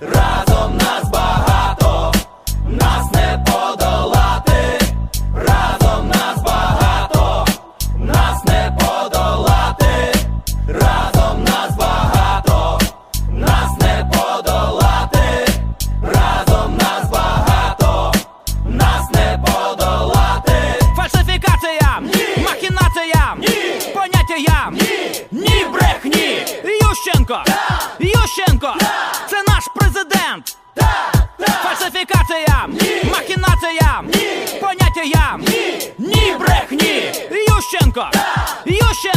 Razem nas президент. Так! так! Фальсифікація! Ні! Махінація! Ні! Поняття я! Ні! Ні брехні! Ющенко! Так! Ющенко!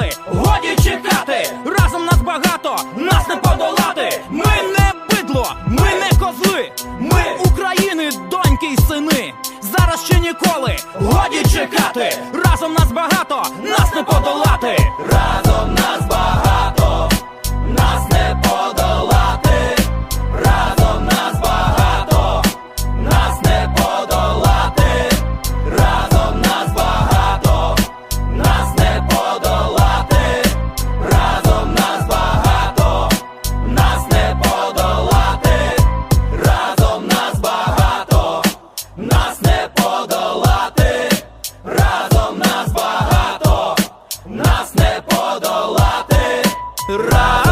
зали, годі чекати, разом нас багато, нас не подолати. Ми не бидло, ми не козли, ми України, доньки й сини. Зараз ще ніколи, годі чекати, разом нас багато, нас не подолати. Разом Ра.